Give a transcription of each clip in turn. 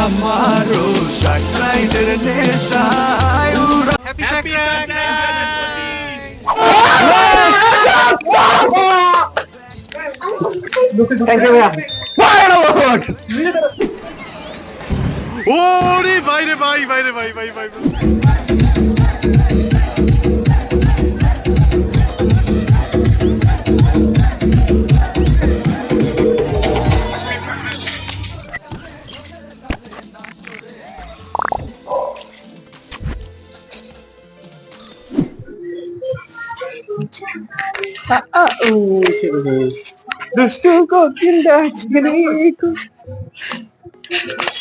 আমারও সাকরাইলের নেশায় উড়া হ্যাপি সাকরাক ওরে বাইরে ভাই বাইরে ভাই ভাই ভাই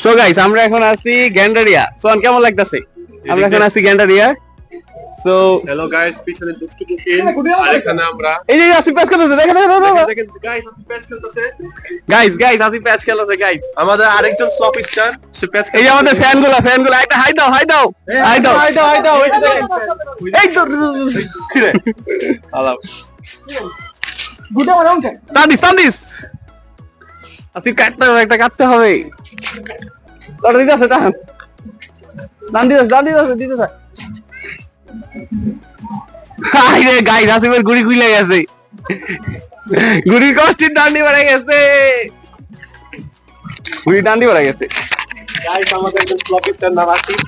সো গাইস আমরা এখন আছি গ্যান্ডারিয়া সোন কেমন লাগতেছে আমরা এখন আছি গ্যান্ডারিয়া সো হ্যালো গাইস পিছনে দুষ্টু কুকিল আর এখানে আমরা এই যে আসিফ প্যাচ খেলতেছে দেখেন দেখেন গাইস আপনি প্যাচ খেলতেছে গাইস গাইস আসিফ প্যাচ খেলতেছে গাইস আমাদের আরেকজন ফ্লপ স্টার সে প্যাচ এই যে আমাদের ফ্যানগুলা ফ্যানগুলা একটা হাই দাও হাই দাও হাই দাও হাই দাও হাই দাও যে দেখেন এই তো কিরে আলাও সান্দিস সান্দিস আসিফ কাটতে একটা কাটতে হবে তোর দিতে আছে টান দিতে দান দিতে দিতে থাক হাই রে গাইস আসিফের গুড়ি খুলে গেছে গুড়ি কষ্টের ডান্ডি বেড়ে গেছে গুড়ি ডান্ডি বেড়ে গেছে গাইস আমাদের নাম আসিফ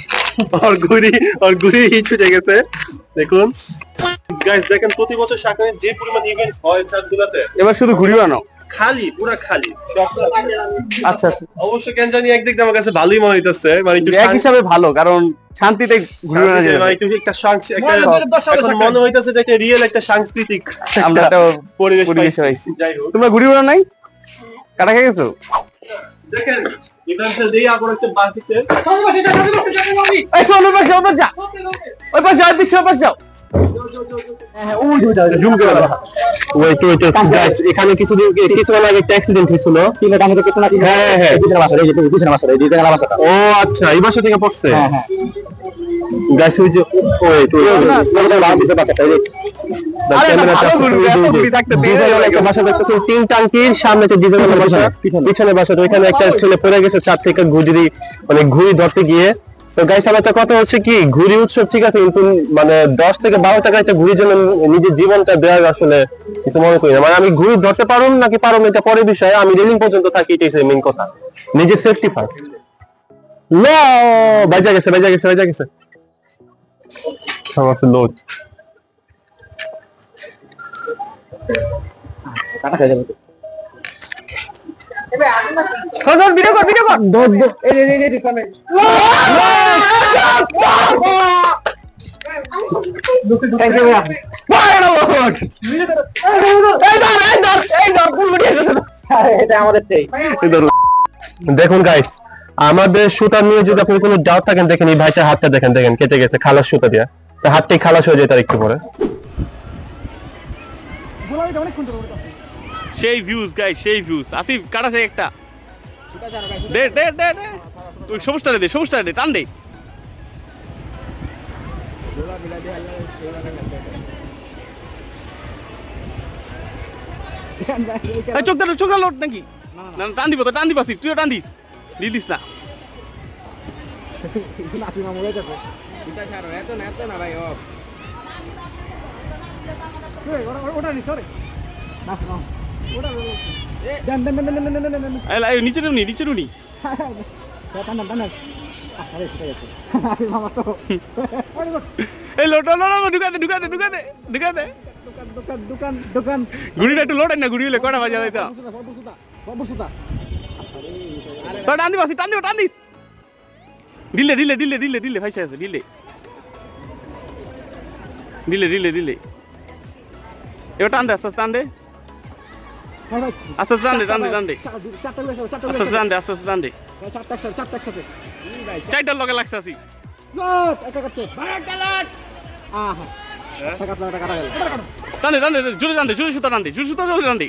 গুড়ি ওর গুড়ি হিট হয়ে গেছে। দেখুন। গাইস দেখেন প্রতি বছর যে পরিমাণ ইভেন্ট হয় এবার শুধু ঘুরি বানাও। খালি পুরা খালি। আচ্ছা আচ্ছা। অবশ্য কেন জানি একদিক আমার কাছে ভালোই মনে হইতেছে মানে একটু এক হিসাবে ভালো কারণ শান্তিতে ঘুরি বানা যায় মানে একটু একটা এখন মনে হইতেছে যে একটা রিয়েল একটা সাংস্কৃতিক আমরা একটা পরিবেশ পরিবেশে হোক। তোমরা ঘুরি বানা নাই? কাটা খেয়ে গেছো? দেখেন এখানে কিছুদিন কিছুদিন আগে একটা অ্যাক্সিডেন্ট হয়েছিল হ্যাঁ হ্যাঁ ও আচ্ছা এই বাসা থেকে পড়ছে গাইস ওই যে ওয়েট আরে না, ভালো ঘুরবে, এত ঘুরি থাকতে পেরে একটা বাসা দেখতেছি তিন টাঙ্কির সামনে একটা ডিজেলের বাসা পিছনে। বাসা ওইখানে একটা ছেলে পড়ে গেছে চার থেকে ঘুরি মানে ঘুড়ি ধরতে গিয়ে। তো গাইস আমার একটা কথা হচ্ছে কি ঘুড়ি উৎসব ঠিক আছে কিন্তু মানে দশ থেকে বারো টাকা একটা ঘুড়ির জন্য নিজের জীবনটা দেওয়ার আসলে কিছু মনে করি না। মানে আমি ঘুড়ি ধরতে পারুম নাকি পারুম এটা পরের বিষয়। আমি রেলিং পর্যন্ত থাকি এটাই মেইন কথা। নিজের সেফটি ফার্স্ট বাজা গেছে বাজা গেছে বাজা গেছে। আমার লোড দেখুন গাইস আমাদের সুতা নিয়ে যদি আপনি কোনো ডাউট থাকেন, দেখেন এই ভাইটার হাতটা দেখেন দেখেন, কেটে গেছে, খালাস সুতা দিয়া। হাতটাই খালাস হয়ে যায় তার একটু পরে। সেই ভিউজ গাই সেই ভিউজ আসিফ কাটাছে একটা। দে দে দে দে। ওই সবুজটা দে সবুজটা দে টান দে। এই চোখ দে চোখ লোট নাকি? না না, টান দিব তো টান দিব আসিফ তুইও টান দিস। দিস না। নি নিচে নি এই লোট লোট ঢুকাতে ঢুকাতে ঢুকাতে ঢুকাতে ঘুড়িটা একটু লোটাই না ঘুড়ি হলে কটা বাজা যাইতো তো টান দিবাসি টান দিব টান দিস দিলে দিলে দিলে দিলে দিলে ভাইসা আছে দিলে দিলে দিলে দিলে এবার টান দে আস্তে আস্তে টান দে। আস্তে আস্তে টান দে টান দে টান দে। আস্তে আস্তে টান দে আস্তে আস্তে টান দে। চারটার লগে লাগছে আসি টান দে টান দে জোরে টান দে জোরে সুতা টান দে জোরে সুতা জোরে টান দে।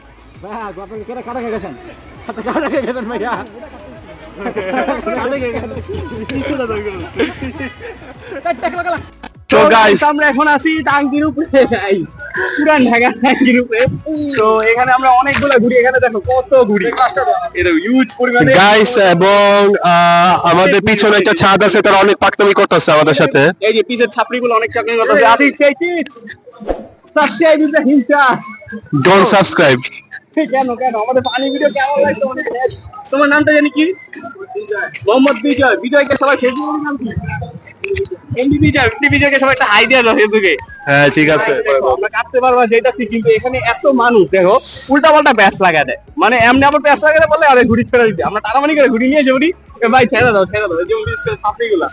তো গাইস আমরা এখন আছি টাঙ্কির উপরে। পুরান ঢাকা ট্যাঙ্কির উপরে তো এখানে আমরা অনেকগুলো ঘুরি। এখানে দেখো কত ঘুরি। এটা হিউজ পরিমাণে গাইস এবং আমাদের পিছনে একটা ছাদ আছে তারা অনেক পাকনামি করতেছে আমাদের সাথে। এই যে পিছের ছাপড়িগুলো অনেক চাকরি করতেছে। আদি সেই কি সাবস্ক্রাইব ইজ হিংসা ডোন্ট সাবস্ক্রাইব কেন কেন? আমাদের পানি ভিডিও কেমন লাগছে অনেক তোমার নামটা জানি কি? মোহাম্মদ বিজয়। বিজয়কে সবাই ফেসবুকে নাম কি? এমডি বিজয়কে সবাই একটা হাই দেওয়া ফেসবুকে হ্যাঁ ঠিক আছে আমরা কাটতে পারবা যেটা ঠিক কিন্তু এখানে এত মানুষ দেখো উল্টা পাল্টা ব্যাস লাগা দেয়। মানে এমনি আবার ব্যাস লাগাতে বললে আরে ছেড়ে দিতে। আমরা টানামানি করে নিয়ে যাবি ভাই ছেড়ে দাও ছেড়ে দাও। যেমন সাপড়িগুলা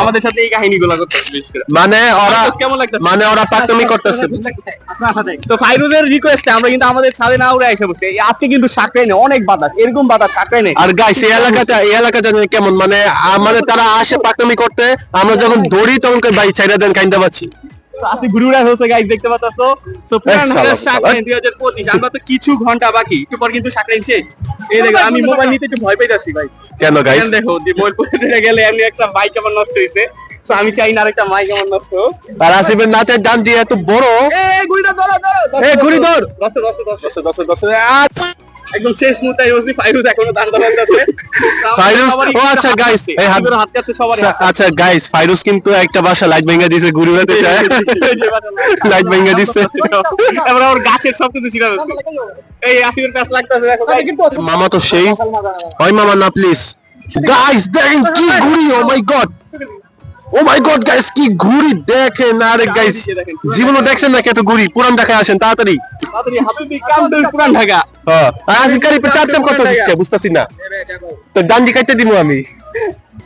আমাদের সাথে এই কাহিনীগুলো করতে মানে ওরা কেমন? মানে ওরা করতেছে। সাথে। তো ফাইরুজের রিকোয়েস্টে আমরা কিন্তু আমাদের ছাদে না উড়ে এসে বসছি আজকে কিন্তু সাকরাই নেই অনেক বাতাস। এরকম বাতাস সাকরাই নেই। আর গাইস এই এলাকাটা এই এলাকাটা কেমন? মানে মানে তারা আসে পাকনামি করতে। আমরা যখন দৌড়ি তখন কই ভাই ছাইরা দেন কাইন্দা পাচ্ছি হচ্ছে গাইজ দেখতে পাচ্ছ তো পুরান চালাও, সাকরাই দুই হাজার পঁচিশ আমরা তো কিছু ঘণ্টা বাকি। একটু পর কিন্তু সাকরাই শেষ। এই দেখো আমি মোবাইল নিতে একটু ভয় পেয়ে যাচ্ছি ভাই। কেন এখন দেখো যে গেলে এমনি একটা বাইক আমার নষ্ট হয়েছে। তো আমি চাই না আরেকটা মাইক আমার নষ্ট হোক। আর আসিফের নাচের ডান দিয়ে এত বড়? ধরো ধরো এই, ঘুড়ি ধর। দশে দশে দশে দশে দশে আর একদম শেষ মুহূর্তে ফাইরুজ এখনও ফাইরুজ, ও আচ্ছা, guys, এই হাত- হাত কাছে সবার আচ্ছা গাইস ফাইরুজ কিন্তু একটা বাসা লাইট ভেঙে দিয়েছে ঘুরে বেড়াতে চায়। লাইট ভেঙে দিচ্ছে এবার ওর গাছের সব কিছু ছিল। এই আসিফের কাছে লাগতেছে দেখো। মামা তো সেই ওই মামা না প্লিজ গাইস দেখেন কি ঘুড়ি ও my god oh my god guys কি ঘুড়ি দেখেন আরে গাইস জীবনে দেখছেন না কত ঘুড়ি? পুরান ঢাকায় আসেন তাড়াতাড়ি। তাড়াতাড়ি হাবিবি কামদুল পুরান ঢাকা। হ্যাঁ গাড়ি পে চাপ চাপ করতেছিস কে? বুঝতাছি না। তো ডান্ডি কাটতে দিমু আমি।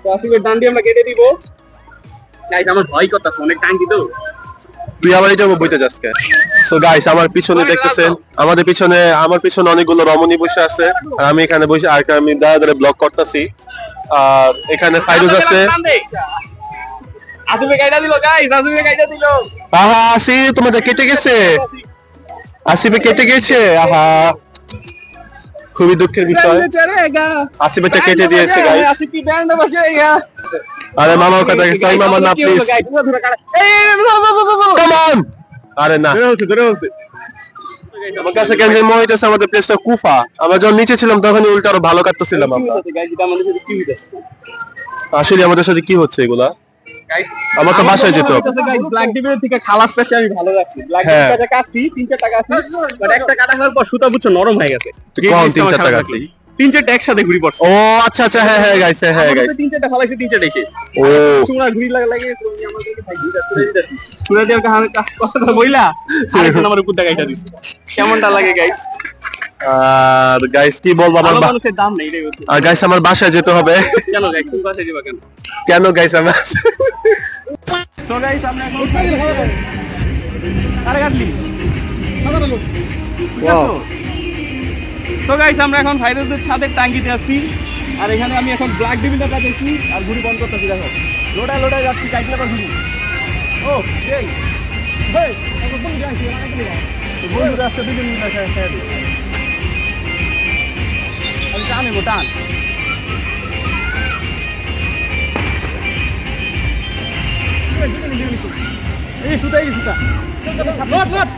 তো আসিফের ডান্ডি আমরা কেটে দিব। গাইস আমার ভয় করতেছে অনেক টাঙ্কি তো। তুই আবার এটা বইতে যাস কে? সো গাইস আমার পিছনে দেখতেছেন আমাদের পিছনে আমার পিছনে অনেকগুলো রমণী বসে আছে। আর আমি এখানে বসে আর আমি দাঁড়া দাঁড়া ব্লগ করতেছি। আর এখানে ফাইরুজ আছে। আসিফে গাইডা দিল গাইস আসিফে গাইডা দিল। আহা আসি তোমাদের কেটে গেছে। আসিফে কেটে গেছে আহা। খুবই দুঃখের বিষয়। আসিফেটা কেটে দিয়েছে গাইস আসিফ কি ব্যান্ড বাজায়েগা আরে মামার কথা মামা না প্লিজ কাম অন আরে না। আমার কাছে কেন জানি মনে হইতেছে আমাদের প্লেসটা কুফা। আমরা যখন নিচে ছিলাম তখন উল্টা আরও ভালো কাটতেছিলাম আমরা। আসলে আমাদের সাথে কি হচ্ছে এগুলা? আমার তো বাসায় যেতে হবে। ব্ল্যাক ডিবের থেকে খালাস পেছে আমি ভালো রাখছি। ব্ল্যাক। কাছে কাটছি তিন বাট একটা কাটা খাওয়ার পর সুতা বুঝছ নরম হয়ে গেছে। তিন কাটলি? লাগছে। তিন চারটা একসাথে ঘুরি পড়ছে। ও আচ্ছা আচ্ছা হ্যাঁ হ্যাঁ গাইস হ্যাঁ হ্যাঁ গাইস তিন চারটা ফালাইছে তিন চারটা শেষ। ও। চুনা ঘুরি লাগা লাগে তুমি আমাদেরকে ভাই ঘুরি যাচ্ছে ঘুরি দিয়ে কথা বইলা আরেকজন আমার কেমনটা লাগে গাইস আর গাইস কি বলব আমার মানুষের দাম নেই আর গাইস আমার বাসায় যেতে হবে কেন গাইস তুমি বাসায় যাবা কেন কেন গাইস আমার সো গাইস আমরা এখন আরে কাটলি তো গাইস আমরা এখন ভাইরাসদের ছাদের টাঙ্গিতে আছি আর এখানে আমি এখন ব্ল্যাক ডিভিটা কাটেছি আর ঘুড়ি বন্ধ করতেছি দেখো লোটায় লোটায় যাচ্ছি কাইটলে আবার ঘুড়ি ও সেই হেই একদম যাচ্ছি না বন্ধুরা আসতে দিই আমি টানে টান এই সুতা এই সুতা লট লট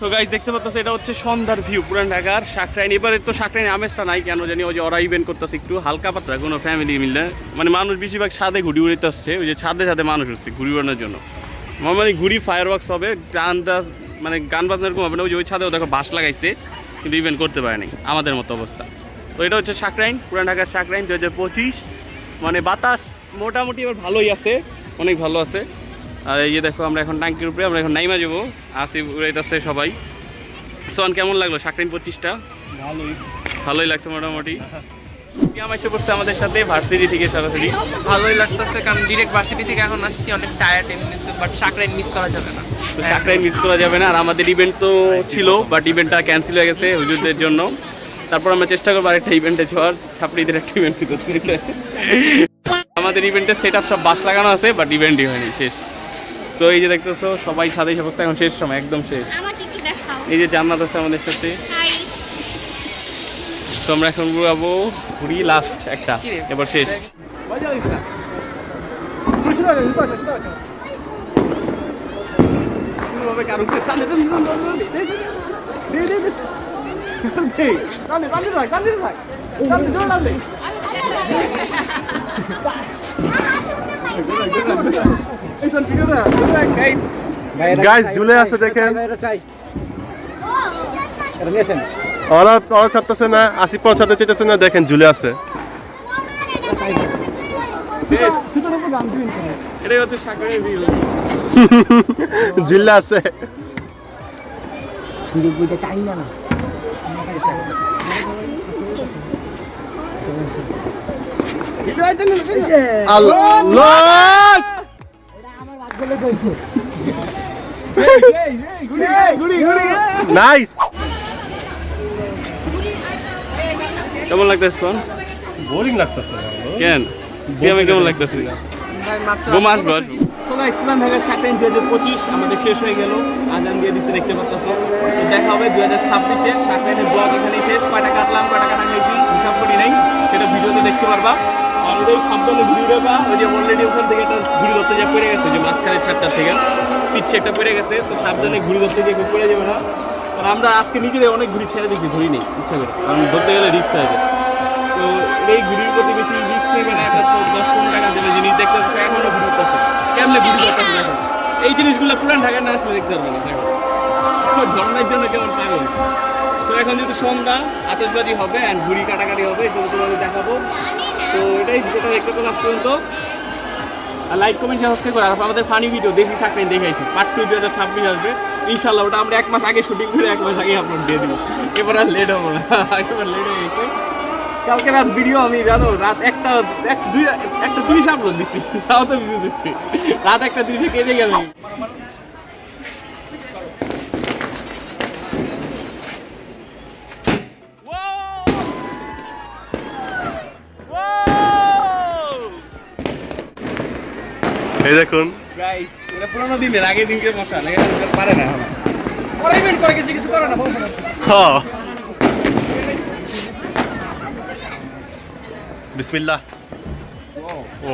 তো গাইজ দেখতে পাচ্ছ, এটা হচ্ছে সন্ধ্যার ভিউ পুরান ঢাকার সাকরাইন। এবারে তো সাকরাইন আমেজটা নাই কেন জানি, ওই যে ওরা ইভেন্ট করতেছে একটু হালকা পাতলা, কোনো ফ্যামিলি মিলে মানে মানুষ বেশিরভাগ ছাদে ঘুরি উড়িতে আসছে, ওই যে ছাদে ছাদে মানুষ হচ্ছে ঘুরি উড়ানোর জন্য। নর্মালি ঘুরি ফায়ার ওয়ার্কস হবে, গান টাস- মানে গান বাজনা এরকম হবে না, ওই যে ওই ছাদেও দেখো বাস লাগাইছে, কিন্তু ইভেন্ট করতে পারেনি আমাদের মতো অবস্থা। তো এটা হচ্ছে সাকরাইন পুরান ঢাকার সাকরাইন দু মানে বাতাস মোটামুটি এবার ভালোই আছে, অনেক ভালো আছে। আর এই যে দেখো আমরা এখন টাঙ্কির উপরে আমরা এখন নাইমা যাব। আসি উড়াইতেছে সবাই। সোয়ান কেমন লাগল? সাকরাইন পঁচিশটা? ভালোই। ভালোই লাগছে মোটামুটি। কেমন এসে পড়ছে আমাদের সাথে? ভার্সিটি থেকে সরাসরি। ভালোই লাগতেছে কারণ ডিরেক্ট ভার্সিটি থেকে এখন আসছি অনেক টায়ার্ড বাট সাকরাইন মিস করা যাবে না। তো সাকরাইন মিস করা যাবে না আর আমাদের ইভেন্ট তো ছিল বাট ইভেন্টটা ক্যান্সেল হয়ে গেছে হুজুরদের জন্য। তারপর আমরা চেষ্টা করব আরেকটা ইভেন্টে যাওয়ার ছাপড়িদের একটা ইভেন্ট করছি আমাদের ইভেন্টের সেট আপ সব বাস লাগানো আছে বাট ইভেন্টই হয়নি শেষ। তো এই যে দেখতেছো সবাই সাথে অবস্থা এখন শেষ সময় একদম শেষ। দেখাও। এই যে জান্নাত আছে আমাদের সাথে। হাই তো আমরা এখন ঘুরাবো ঘুরি লাস্ট একটা। এবার শেষ। গাইস ঝুলে আছে দেখেন ওরা ওরা ছাড়তেছে না আসি পৌঁছাতে চাইতেছে না দেখেন ঝুলে আছে ঝুলে আছে কেমন লাগতেছে সোন বোরিং লাগতেছে? কেন সিয়ামে কেমন লাগতেছে ঘুম আসব আসব সাকরেন দু হাজার পঁচিশ আমাদের শেষ হয়ে গেল। আজান দিয়ে দেখতে পাচ্ছ দেখা হবে দু হাজার ছাব্বিশে। সাকরেনের ব্লগ এখানে শেষ। কয়টা কাটলাম, কয়টা কাটা হয়েছি হিসাব করি নাই। সেটা ভিডিওতে দেখতে পারবা। ওই সাবধানে ভিডিওটা ওই যে অলরেডি ওখান থেকে একটা ঘুড়ি ধরতে যা পড়ে গেছে, যে মাঝখানের ছাদটার থেকে। পিচ্ছে একটা পড়ে গেছে, তো সাবধানে ঘুড়ি ধরতে গিয়ে পড়ে যাবে না। কারণ আমরা আজকে নিজেরাই অনেক ঘুড়ি ছেড়ে দিয়েছি ধরি নেই ইচ্ছা করে। কারণ ধরতে গেলে রিক্স হয়ে যায়। তো এই ঘুড়ির প্রতি বেশি রিস্ক নেবে না একটা তো দশ পনেরো টাকা দেবে জিনিস, দেখতে পাচ্ছে, এখনও ঘুরি করতেছে কেমনে ঘুরি করতেছে দেখো। এই জিনিসগুলো পুরান ঢাকার না আসলে দেখতে পারবে না, দেখো। ধরনের জন্য কেমন পাগল। তো এখন যেহেতু সন্ধ্যা আতসবাজি হবে অ্যান্ড ঘুড়ি কাটাকাটি হবে এগুলো তোমাদের দেখাবো। তো এটাই পর্যন্ত। আর লাইক কমেন্ট সাবস্ক্রাইব করে আর আমাদের ফানি ভিডিও দেশি সাকরেন দেখে আসি। পার্ট টু দু হাজার ছাব্বিশ আসবে। ইনশাল্লাহ ওটা আমরা এক মাস আগে শুটিং করে এক মাস আগে আপলোড দিয়ে দিব। এবার আর লেট হব না। লেট হয়ে গেছে কালকে রাত ভিডিও আমি জানো, রাত একটা, এক, দুই, একটা তিরিশ আপলোড দিচ্ছি তাও তো ভিডিও দিচ্ছি রাত একটা তিরিশে কেটে গেল। এই দেখুন। এটা পুরোনো দিনের আগের দিনকে মশা পারে না এখন? পরে ইভেন্ট করে কিছু কিছু করে না হ্যাঁ বিসমিল্লাহ। ও।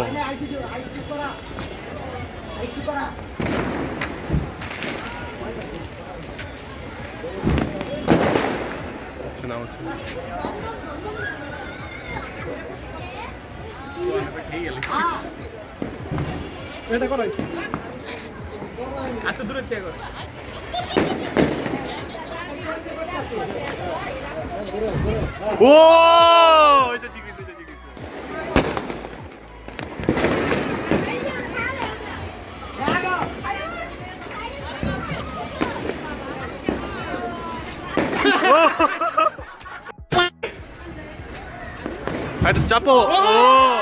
হচ্ছে এটা করো এত দূরে থেকে করো ও এটা ঠিক আছে এটা ঠিক আছে এটা চাপো ও ও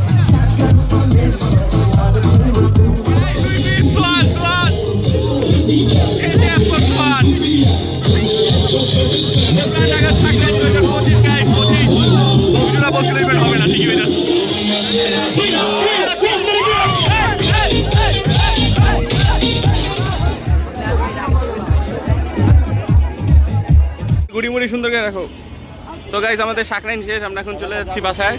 করে রাখো। তো গাইস আমাদের সাকরাইন শেষ, আমরা এখন চলে যাচ্ছি বাসায়।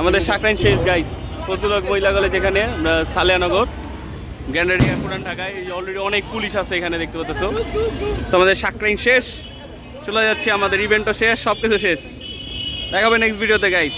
আমাদের সাকরাইন শেষ গাইস প্রচুরক মহিলা যেখানে আমরা সালিয়ানগর। গ্যান্ডারিয়া পুরান ঢাকায় অলরেডি অনেক পুলিশ আছে এখানে, দেখতে পাচ্ছ। তো আমাদের সাকরাইন শেষ। চলে যাচ্ছি, আমাদের ইভেন্টও শেষ সব কিছু শেষ। দেখাবে নেক্সট ভিডিওতে গাইস